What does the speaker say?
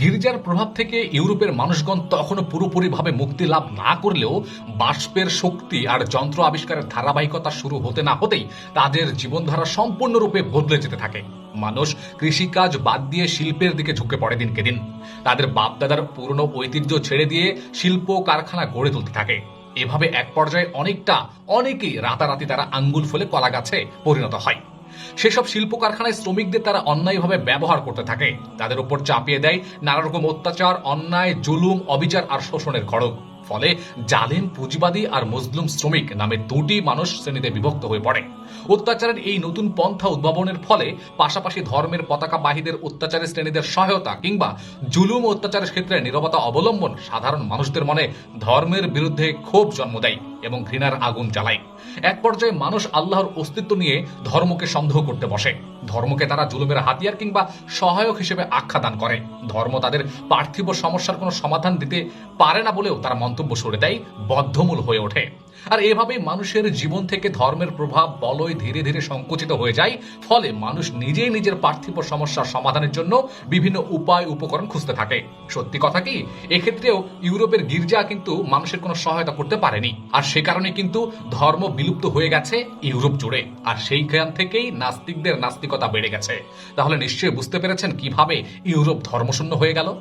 গির্জার প্রভাব থেকে ইউরোপের মানুষগণ তখনও পুরোপুরিভাবে মুক্তি লাভ না করলেও বাষ্পের শক্তি আর যন্ত্র আবিষ্কারের ধারাবাহিকতা শুরু হতে না হতেই তাদের জীবনধারা সম্পূর্ণরূপে বদলে যেতে থাকে। মানুষ কৃষিকাজ বাদ দিয়ে শিল্পের দিকে ঝুঁকে পড়ে দিনকে দিন। তাদের বাপদাদার পুরনো ঐতিহ্য ছেড়ে দিয়ে শিল্প কারখানা গড়ে তুলতে থাকে। এভাবে এক পর্যায়ে অনেকটা, অনেকেই রাতারাতি তারা আঙ্গুল ফলে কলা গাছে পরিণত হয়। সেসব শিল্প কারখানায় শ্রমিকদের তারা অন্যায়ভাবে ব্যবহার করতে থাকে। তাদের উপর চাপিয়ে দেয় নানা রকম অত্যাচার, অন্যায়, জুলুম, অবিচার আর শোষণের খড়গ ফলে জালিম, পুঁজিবাদী আর মুসলিম শ্রমিক নামে দুটি মানুষ শ্রেণীতে বিভক্ত হয়ে পড়ে। অত্যাচারের এই নতুন পন্থা উদ্ভাবনের ফলে পাশাপাশি ধর্মের পতাকাবাহীদের অত্যাচারের শ্রেণীদের সহায়তা কিংবা জুলুম অত্যাচারের ক্ষেত্রে নীরবতা অবলম্বন সাধারণ মানুষদের মনে ধর্মের বিরুদ্ধে ক্ষোভ জন্ম দেয় এবং ঘৃণার আগুন জ্বালায়। এক পর্যায়ে মানুষ আল্লাহর অস্তিত্ব নিয়ে ধর্মকে সন্দেহ করতে বসে। ধর্মকে তারা জুলুমের হাতিয়ার কিংবা সহায়ক হিসেবে আখ্যা দান করে। ধর্ম তাদের পার্থিব সমস্যার কোনো সমাধান দিতে পারে না বলেও তারা মন্তব্য সরে দেয়, বদ্ধমূল হয়ে ওঠে। আর এভাবে মানুষের জীবন থেকে ধর্মের প্রভাব বলয় ধীরে ধীরে সংকুচিত হয়ে যায়। ফলে মানুষ নিজেই নিজের পার্থিব সমস্যার সমাধানের জন্য বিভিন্ন উপায়, উপকরণ খুঁজতে থাকে। সত্যি কথা কি? এক্ষেত্রেও ইউরোপের গির্জা কিন্তু মানুষের কোনো সহায়তা করতে পারেনি। আর সে কারণে কিন্তু ধর্ম বিলুপ্ত হয়ে গেছে ইউরোপ জুড়ে। আর সেই সেইখান থেকেই নাস্তিকদের নাস্তিকতা বেড়ে গেছে। তাহলে নিশ্চয়ই বুঝতে পেরেছেন কীভাবে ইউরোপ ধর্মশূন্য হয়ে গেল?